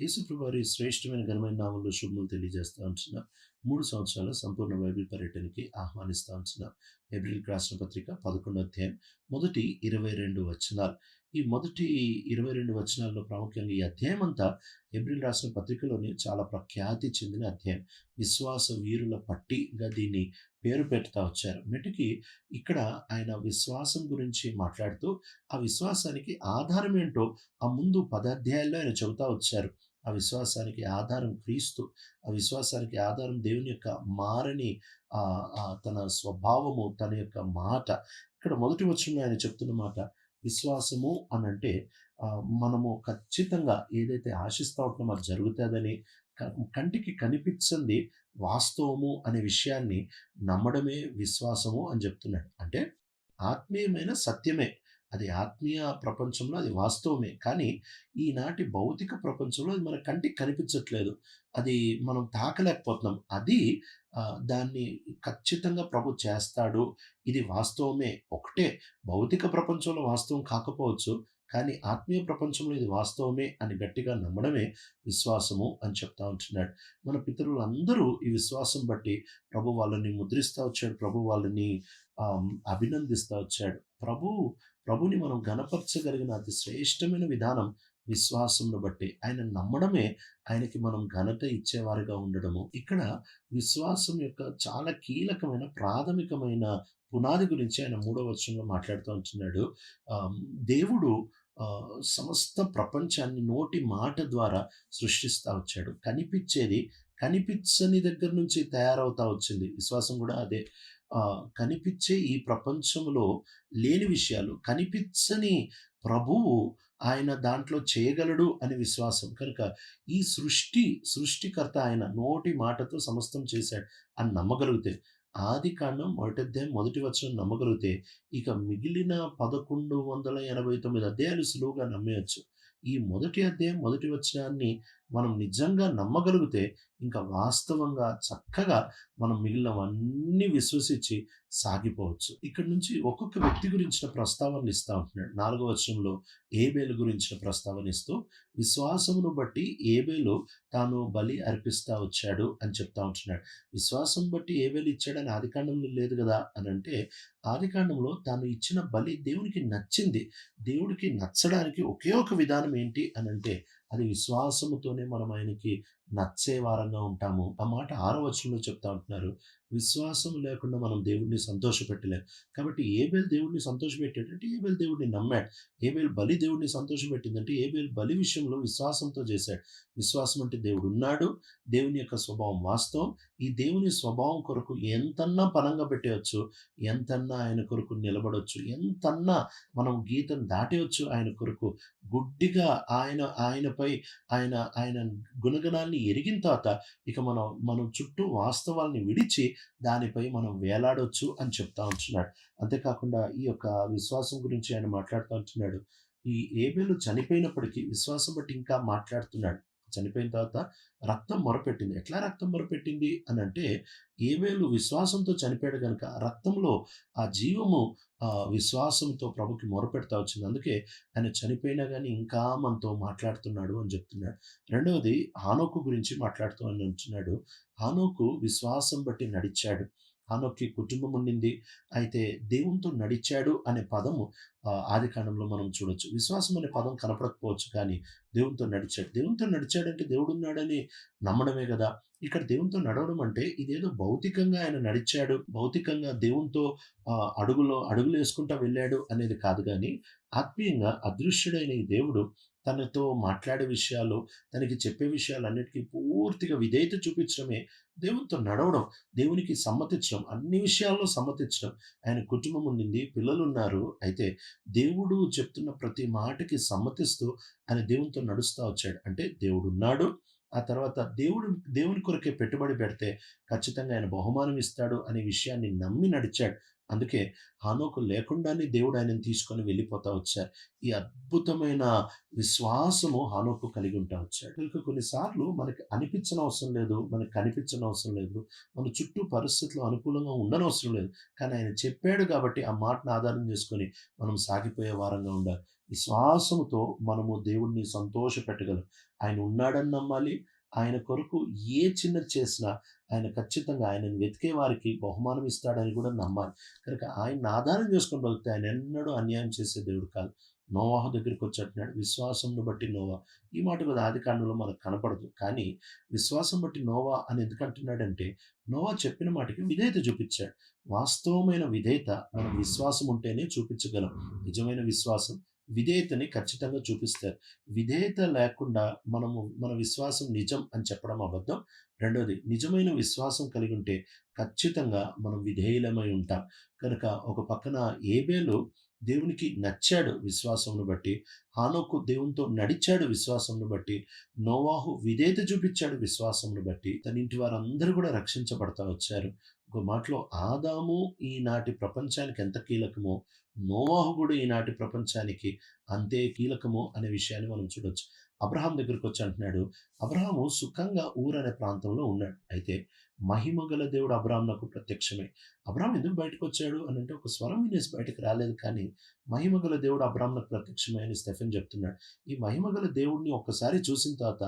యేసుప్రభు వారి శ్రేష్టమైన ఘనమైన నామంలో శుభములు తెలియజేస్తా ఉంటున్నా. మూడు సంవత్సరాల సంపూర్ణ బైబిల్ పర్యటనకి ఆహ్వానిస్తా ఉంటున్నా. ఏప్రిల్ రాసిన పత్రిక పదకొండు అధ్యాయం మొదటి ఇరవై రెండు వచనాలు. ఈ మొదటి ఇరవై రెండు వచనాల్లో ప్రాముఖ్యంగా ఈ అధ్యాయం అంతా ఏప్రిల్ రాసిన పత్రికలోని చాలా ప్రఖ్యాతి చెందిన అధ్యాయం. విశ్వాస వీరుల పట్టిగా దీన్ని పేరు పెడతా వచ్చారు. మెటికి ఇక్కడ ఆయన విశ్వాసం గురించి మాట్లాడుతూ ఆ విశ్వాసానికి ఆధారం ఏంటో ఆ ముందు పదాధ్యాయాల్లో ఆయన చెబుతా వచ్చారు. ఆ విశ్వాసానికి ఆధారం క్రీస్తు ఆ విశ్వాసానికి ఆధారం దేవుని యొక్క మారని తన స్వభావము తన యొక్క మాట. ఇక్కడ మొదటి వచ్చిన ఆయన చెప్తున్న మాట విశ్వాసము అని అంటే మనము ఖచ్చితంగా ఏదైతే ఆశిస్తూ ఉంటున్నామో అది జరుగుతుందని క- కంటికి కనిపించింది వాస్తవము అనే విషయాన్ని నమ్మడమే విశ్వాసము అని చెప్తున్నాడు. అంటే ఆత్మీయమైన సత్యమే. అది ఆత్మీయ ప్రపంచంలో అది వాస్తవమే. కానీ ఈనాటి భౌతిక ప్రపంచంలో అది మన కంటికి కనిపించట్లేదు. అది మనం తాకలేకపోతున్నాం. అది దాన్ని ఖచ్చితంగా ప్రభు చేస్తాడు. ఇది వాస్తవమే. ఒకటే భౌతిక ప్రపంచంలో వాస్తవం కాకపోవచ్చు కానీ ఆత్మీయ ప్రపంచంలో ఇది వాస్తవమే అని గట్టిగా నమ్మడమే విశ్వాసము అని చెప్తా ఉంటున్నాడు. మన పితరులందరూ ఈ విశ్వాసం బట్టి ప్రభు వాళ్ళని ముద్రిస్తూ వచ్చాడు. ప్రభు వాళ్ళని అభినందిస్తూ వచ్చాడు. ప్రభు ప్రభుని మనం గణపరచగలిగిన అతి శ్రేష్టమైన విధానం విశ్వాసంను బట్టి ఆయన నమ్మడమే ఆయనకి మనం ఘనత ఇచ్చేవారుగా ఉండడము. ఇక్కడ విశ్వాసం యొక్క చాలా కీలకమైన ప్రాథమికమైన పునాది గురించి ఆయన మూడో వచనంలో మాట్లాడుతూ ఉంటున్నాడు. దేవుడు సమస్త ప్రపంచాన్ని నోటి మాట ద్వారా సృష్టిస్తూ వచ్చాడు. కనిపించేది కనిపించని దగ్గర నుంచి తయారవుతా వచ్చింది. విశ్వాసం కూడా అదే. కనిపించే ఈ ప్రపంచంలో లేని విషయాలు కనిపించని ప్రభువు ఆయన దాంట్లో చేయగలడు అని విశ్వాసం. కనుక ఈ సృష్టి సృష్టికర్త ఆయన నోటి మాటతో సమస్తం చేశాడు అని నమ్మగలిగితే ఆది కాండం మొదటి అధ్యాయం మొదటి వచనం నమ్మగలిగితే ఇక మిగిలిన పదకొండు వందల ఎనభై తొమ్మిది అధ్యాయాలు సులువుగా నమ్మేయచ్చు. ఈ మొదటి అధ్యాయం మొదటి వచనాన్ని మనం నిజంగా నమ్మగలిగితే ఇంకా వాస్తవంగా చక్కగా మనం మిగిలినవన్నీ విశ్వసించి సాగిపోవచ్చు. ఇక్కడ నుంచి ఒక్కొక్క వ్యక్తి గురించిన ప్రస్తావన ఇస్తా ఉంటున్నాడు. నాలుగో వచనంలో ఏబేలు గురించిన ప్రస్తావన ఇస్తూ విశ్వాసమును బట్టి ఏబేలు తాను బలి అర్పిస్తా వచ్చాడు అని చెప్తా ఉంటున్నాడు. విశ్వాసం బట్టి ఏబేలు ఇచ్చాడని ఆదికాండంలో లేదు కదా అని అంటే ఆదికాండంలో తాను ఇచ్చిన బలి దేవునికి నచ్చింది. దేవుడికి నచ్చడానికి ఒకే ఒక విధానం ఏంటి అని అంటే అది విశ్వాసముతోనే మనం ఆయనకి నచ్చే వారంగా ఉంటాము. ఆ మాట ఆరో వచనంలో చెప్తా ఉంటున్నారు. విశ్వాసం లేకుండా మనం దేవుడిని సంతోషపెట్టలేం. కాబట్టి ఏబేల్ దేవుడిని సంతోషపెట్టాడంటే ఏబేల్ దేవుడిని నమ్మాడు. ఏబేల్ బలి దేవుడిని సంతోషపెట్టిందంటే ఏబేల్ బలి విషయంలో విశ్వాసంతో చేశాడు. విశ్వాసం అంటే దేవుడు ఉన్నాడు. దేవుని యొక్క స్వభావం వాస్తవం. ఈ దేవుని స్వభావం కొరకు ఎంతన్నా పనంగా పెట్టేయచ్చు ఎంతన్నా ఆయన కొరకు నిలబడవచ్చు ఎంతన్నా మనం గీతను దాటేయచ్చు ఆయన కొరకు. గుడ్డిగా ఆయన ఆయనపై ఆయన ఆయన గుణగణాన్ని ఎరిగిన తర్వాత ఇక మనం మనం చుట్టూ వాస్తవాల్ని విడిచి దానిపై మనం వేలాడొచ్చు అని చెప్తా ఉంటున్నాడు. అంతేకాకుండా ఈ యొక్క విశ్వాసం గురించి ఆయన మాట్లాడుతూ ఉంటున్నాడు. ఈ ఏబేలు చనిపోయినప్పటికీ విశ్వాసం బట్టి ఇంకా మాట్లాడుతున్నాడు. చనిపోయిన తర్వాత రక్తం మొరపెట్టింది. ఎట్లా రక్తం మొరపెట్టింది? అని అంటే ఏవేలు విశ్వాసంతో చనిపోయాడు కనుక రక్తంలో ఆ జీవము విశ్వాసంతో ప్రభుకి మొరపెడతా వచ్చింది. అందుకే ఆయన చనిపోయినా కానీ ఇంకా మనతో మాట్లాడుతున్నాడు అని చెప్తున్నాడు. రెండవది హానోకు గురించి మాట్లాడుతూ అని అంటున్నాడు. హానోకు విశ్వాసం బట్టి నడిచాడు. హానోక్కి కుటుంబం ఉండింది. అయితే దేవునితో నడిచాడు అనే పదము ఆది కాండంలో మనం చూడొచ్చు. విశ్వాసం అనే పదం కనపడకపోవచ్చు కానీ దేవునితో నడిచాడు. దేవునితో నడిచాడంటే దేవుడు ఉన్నాడని నమ్మడమే కదా. ఇక్కడ దేవునితో నడవడం అంటే ఇదేదో భౌతికంగా ఆయన నడిచాడు. భౌతికంగా దేవునితో అడుగులో అడుగులు వేసుకుంటా వెళ్ళాడు అనేది కాదు కానీ ఆత్మీయంగా అదృశ్యుడైన ఈ దేవుడు తనతో మాట్లాడే విషయాలు తనకి చెప్పే విషయాలన్నిటికీ పూర్తిగా విధేయత చూపించడమే దేవునితో నడవడం దేవునికి సమ్మతించడం అన్ని విషయాల్లో సమ్మతించడం. ఆయన కుటుంబం ఉండింది పిల్లలు ఉన్నారు. అయితే దేవుడు చెప్తున్న ప్రతి మాటకి సమ్మతిస్తూ ఆయన దేవునితో నడుస్తూ వచ్చాడు అంటే దేవుడు ఉన్నాడు ఆ తర్వాత దేవుడు దేవుని కొరకే పెట్టుబడి పెడితే ఖచ్చితంగా ఆయన బహుమానం ఇస్తాడు అనే విషయాన్ని నమ్మి నడిచాడు అందుకే హానోకు లేకుండానే దేవుడు ఆయనను తీసుకొని వెళ్ళిపోతా వచ్చారు. ఈ అద్భుతమైన విశ్వాసము హానోకు కలిగి ఉంటా వచ్చాడు. కనుక కొన్నిసార్లు మనకి అనిపించనవసరం లేదు. మనకు కనిపించనవసరం లేదు. మన చుట్టూ పరిస్థితులు అనుకూలంగా ఉండనవసరం లేదు. కానీ ఆయన చెప్పాడు కాబట్టి ఆ మాటను ఆధారం చేసుకొని మనం సాగిపోయే వారంగా ఉండాలి. విశ్వాసముతో మనము దేవుణ్ణి సంతోషపెట్టగలం. ఆయన ఉన్నాడని నమ్మాలి. ఆయన కొరకు ఏ చిన్నది చేసినా ఆయన ఖచ్చితంగా ఆయనను వెతికే వారికి బహుమానం ఇస్తాడని కూడా నమ్మాలి. కనుక ఆయన ఆధారం చేసుకొని బతికితే ఆయన ఎన్నడూ అన్యాయం చేసే దేవుడు కాదు. నోవాహ దగ్గరికి వచ్చి విశ్వాసంను బట్టి నోవా. ఈ మాట కూడా ఆదికాండంలో మనకు కనపడదు. కానీ విశ్వాసం బట్టి నోవా అని ఎందుకంటున్నాడంటే నోవా చెప్పిన మాటకి విధేయత చూపించాడు. వాస్తవమైన విధేయత మనం విశ్వాసం ఉంటేనే చూపించగలం. నిజమైన విశ్వాసం విధేయతని ఖచ్చితంగా చూపిస్తారు. విధేయత లేకుండా మనము మన విశ్వాసం నిజం అని చెప్పడం అబద్ధం. రెండవది నిజమైన విశ్వాసం కలిగి ఉంటే ఖచ్చితంగా మనం విధేయులమై ఉంటాం. కనుక ఒక పక్కన ఏబేలు దేవునికి నచ్చాడు విశ్వాసమును బట్టి. హానోకు దేవునితో నడిచాడు విశ్వాసమును బట్టి. నోవాహు విధేయత చూపించాడు విశ్వాసమును బట్టి. తన ఇంటి వారందరూ కూడా రక్షించబడతా వచ్చారు. ఒక మాటలో ఆదాము ఈనాటి ప్రపంచానికి ఎంత కీలకమో, నోవాహు కూడా ఈనాటి ప్రపంచానికి అంతే కీలకము అనే విషయాన్ని మనం చూడొచ్చు. అబ్రహాం దగ్గరకొచ్చి అంటున్నాడు, అబ్రహాము సుఖంగా ఊర్ అనే ప్రాంతంలో ఉన్నాడు. అయితే మహిమగల దేవుడు అబ్రాహామునకు ప్రత్యక్షమే అబ్రాహాం ఎందుకు బయటకొచ్చాడు అంటే ఒక స్వరం వినేసి బయటకు రాలేదు కానీ, మహిమగల దేవుడు అబ్రాహామునకు ప్రత్యక్షమే అని స్టెఫెన్ చెప్తున్నాడు. ఈ మహిమగల దేవుడిని ఒక్కసారి చూసిన తర్వాత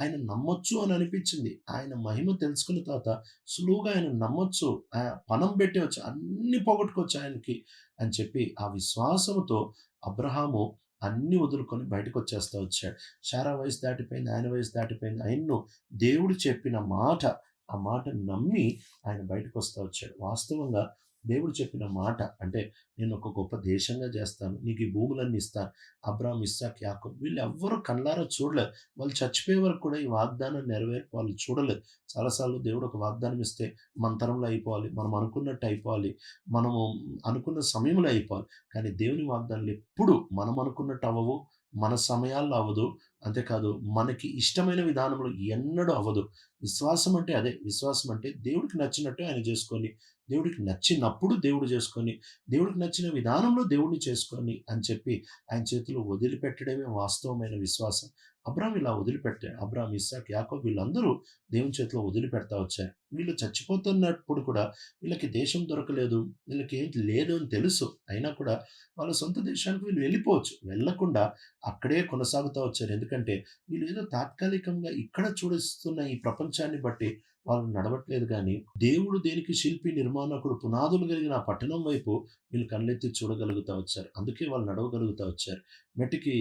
ఆయన నమ్మొచ్చు అని అనిపించింది. ఆయన మహిమ తెలుసుకున్న తర్వాత సులువుగా ఆయన నమ్మొచ్చు. ఆహ్, పణం వచ్చి అన్ని పోగొట్టుకోవచ్చు ఆయనకి అని చెప్పి ఆ విశ్వాసంతో అబ్రహాము అన్నీ వదులుకొని బయటకొచ్చేస్తా వచ్చాడు. శారా వయసు దాటిపోయింది. ఆయన వయసు దాటిపోయింది. ఆయన్ను దేవుడు చెప్పిన మాట, ఆ మాట నమ్మి ఆయన బయటకొస్తా వచ్చాడు. వాస్తవంగా దేవుడు చెప్పిన మాట అంటే నేను ఒక గొప్ప దేశంగా చేస్తాను. నీకు ఈ భూములన్నీ ఇస్తాను. అబ్రామ్ ఇస్సాక్, వీళ్ళు ఎవ్వరూ కళ్ళారా చూడలేదు. వాళ్ళు చచ్చిపోయే వరకు కూడా ఈ వాగ్దానం నెరవేర్పు వాళ్ళు చూడలేదు. చాలాసార్లు దేవుడు ఒక వాగ్దానం ఇస్తే మన తరంలో అయిపోవాలి. మనం అనుకున్నట్టు అయిపోవాలి. మనము అనుకున్న సమయంలో అయిపోవాలి. కానీ దేవుని వాగ్దానాలు ఎప్పుడు మనం అనుకున్నట్టు అవ్వవు. మన సమయాల్లో అవ్వదు. అంతేకాదు మనకి ఇష్టమైన విధానంలో ఎన్నడూ అవ్వదు. విశ్వాసం అంటే అదే. విశ్వాసం అంటే దేవుడికి నచ్చినట్టు ఆయన చేసుకొని, దేవుడికి నచ్చినప్పుడు దేవుడు చేసుకొని, దేవుడికి నచ్చిన విధానంలో దేవుడిని చేసుకొని అని చెప్పి ఆయన చేతిలో వదిలిపెట్టడమే వాస్తవమైన విశ్వాసం. అబ్రామ్ ఇలా వదిలిపెట్టాడు. అబ్రామ్ ఇస్సాక్, యాకో వీళ్ళందరూ దేవుని చేతిలో వదిలిపెడతా వచ్చారు. వీళ్ళు చచ్చిపోతున్నప్పుడు కూడా వీళ్ళకి దేశం దొరకలేదు. వీళ్ళకి ఏంటి లేదు అని తెలుసు. అయినా కూడా వాళ్ళ సొంత దేశానికి వీళ్ళు వెళ్ళిపోవచ్చు. వెళ్ళకుండా అక్కడే కొనసాగుతా వచ్చారు. ఎందుకంటే వీళ్ళు ఏదో తాత్కాలికంగా ఇక్కడ చూడిస్తున్న ఈ ప్రపంచాన్ని బట్టి వాళ్ళు నడవట్లేదు కానీ దేవుడు దేనికి శిల్పి, నిర్మాణకుడు, పునాదులు కలిగిన ఆ పట్టణం వైపు వీళ్ళు కళ్ళెత్తి చూడగలుగుతా వచ్చారు. అందుకే వాళ్ళు నడవగలుగుతా వచ్చారు. మెట్టికి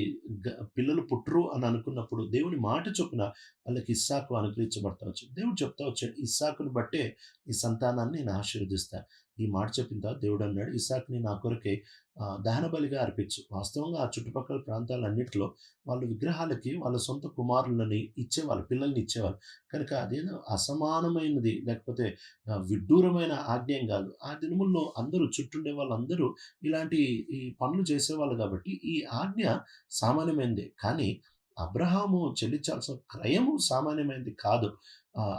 గ పిల్లలు పుట్టరు అని అనుకున్నప్పుడు దేవుని మాట చొప్పున వాళ్ళకి ఇస్సాకు అనుగ్రహించబడతా వచ్చాడు. దేవుడు చెప్తా వచ్చాడు, ఇస్సాకును బట్టే ఈ సంతానాన్ని నేను ఆశీర్వదిస్తాను. ఈ మాట చెప్పిన తర్వాత దేవుడు అన్నాడు, ఇస్సాక్ని నా కొరకే దహన దహనబలిగా అర్పించు. వాస్తవంగా ఆ చుట్టుపక్కల ప్రాంతాలన్నిటిలో వాళ్ళు విగ్రహాలకి వాళ్ళ సొంత కుమారులని ఇచ్చేవాళ్ళు. పిల్లల్ని ఇచ్చేవాళ్ళు. కనుక అదేదో సమానమైనది లేకపోతే విడ్డూరమైన ఆజ్ఞ ఏం ఆ దినముల్లో అందరూ చుట్టుండే వాళ్ళందరూ ఇలాంటి ఈ పనులు చేసేవాళ్ళు కాబట్టి ఈ ఆజ్ఞ సామాన్యమైనదే. కానీ అబ్రహాము చెల్లించాల్సిన క్రయము సామాన్యమైనది కాదు.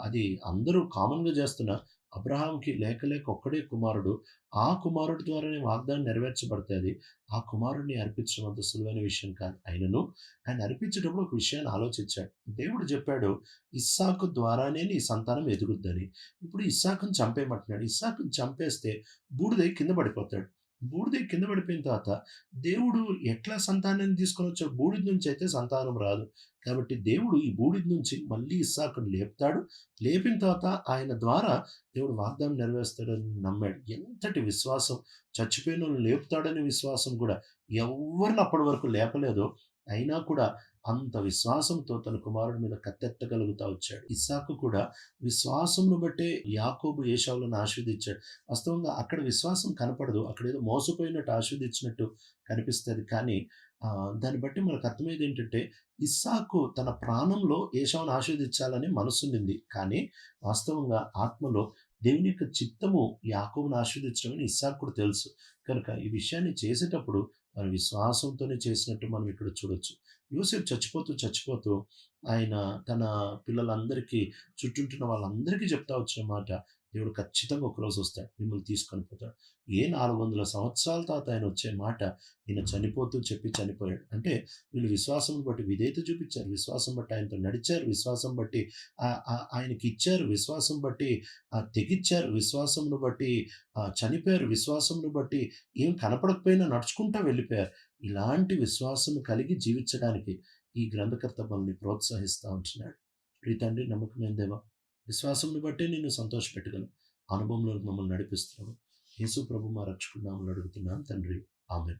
అది అందరూ కామన్‌గా చేస్తున్న అబ్రహాంకి లేక లేక ఒక్కడే కుమారుడు. ఆ కుమారుడి ద్వారానే వాగ్దానం నెరవేర్చబడుతుంది ఆ కుమారుడిని అర్పించడం అంత సులువైన విషయం కాదు. ఆయనను ఆయన అర్పించేటప్పుడు ఒక విషయాన్ని ఆలోచించాడు. దేవుడు చెప్పాడు, ఇస్సాకు ద్వారానే నీ సంతానం ఎదుగుద్దని. ఇప్పుడు ఇస్సాకుని చంపేయమంటున్నాడు. ఇస్సాకుని చంపేస్తే బూడిదై కింద పడిపోతాడు. బూడిద కింద పడిపోయిన తర్వాత దేవుడు ఎట్లా సంతానాన్ని తీసుకొనొచ్చాడు? బూడిద నుంచి అయితే సంతానం రాదు. కాబట్టి దేవుడు ఈ బూడిద నుంచి మళ్ళీ ఇస్సాకును లేపుతాడు. లేపిన తర్వాత ఆయన ద్వారా దేవుడు వాగ్దానం నెరవేరుస్తాడని నమ్మాడు. ఎంతటి విశ్వాసం! చచ్చిపోయిన లేపుతాడనే విశ్వాసం కూడా ఎవరిని అప్పటి వరకు లేపలేదో, అయినా కూడా అంత విశ్వాసంతో తన కుమారుడి మీద కత్తెత్తగలుగుతా వచ్చాడు. ఇస్సాకు కూడా విశ్వాసంను బట్టే యాకోబు, ఏశావులను ఆశీర్దించాడు వాస్తవంగా అక్కడ విశ్వాసం కనపడదు. అక్కడ ఏదో మోసపోయినట్టు ఆశీర్దించినట్టు కనిపిస్తుంది కానీ దాన్ని బట్టి మనకు అర్థమయ్యేది ఏంటంటే, ఇస్సాకు తన ప్రాణంలో ఏషావును ఆశీర్దించాలని మనసుండింది. కానీ వాస్తవంగా ఆత్మలో దేవుని యొక్క చిత్తము యాకోబును ఆశీర్దించడమని ఇస్సాకు కూడా తెలుసు. కనుక ఈ విషయాన్ని చేసేటప్పుడు మన విశ్వాసంతోనే చేసినట్టు మనం ఇక్కడ చూడొచ్చు. యూసెఫ్ చచ్చిపోతూ, చచ్చిపోతూ ఆయన తన పిల్లలందరికీ చుట్టూంటున్న వాళ్ళందరికీ చెప్తా వచ్చిన మాట, దేవుడు ఖచ్చితంగా ఒకరోజు వస్తాడు మిమ్మల్ని తీసుకొని పోతాడు. ఏ నాలుగు వందల సంవత్సరాల తర్వాత ఆయన వచ్చే మాట ఈయన చనిపోతూ చెప్పి చనిపోయాడు. అంటే వీళ్ళు విశ్వాసం బట్టి విధేయత చూపించారు. విశ్వాసం బట్టి ఆయనతో నడిచారు. విశ్వాసం బట్టి ఆయనకి ఇచ్చారు. విశ్వాసం బట్టి తెగిచ్చారు. విశ్వాసంను బట్టి చనిపోయారు. విశ్వాసంను బట్టి ఏం కనపడకపోయినా నడుచుకుంటా వెళ్ళిపోయారు. ఇలాంటి విశ్వాసం కలిగి జీవించడానికి ఈ గ్రంథకర్త మనల్ని ప్రోత్సహిస్తూ ఉంటున్నాడు. ప్రీ తండ్రి నమ్మకమైన దేవా విశ్వాసంని బట్టే నేను సంతోషపెట్టగలను. అనుభవంలో మమ్మల్ని నడిపిస్తున్నాము యేసు ప్రభు మా రక్షకుడు నామలు అడుగుతున్నాను తండ్రి. ఆమె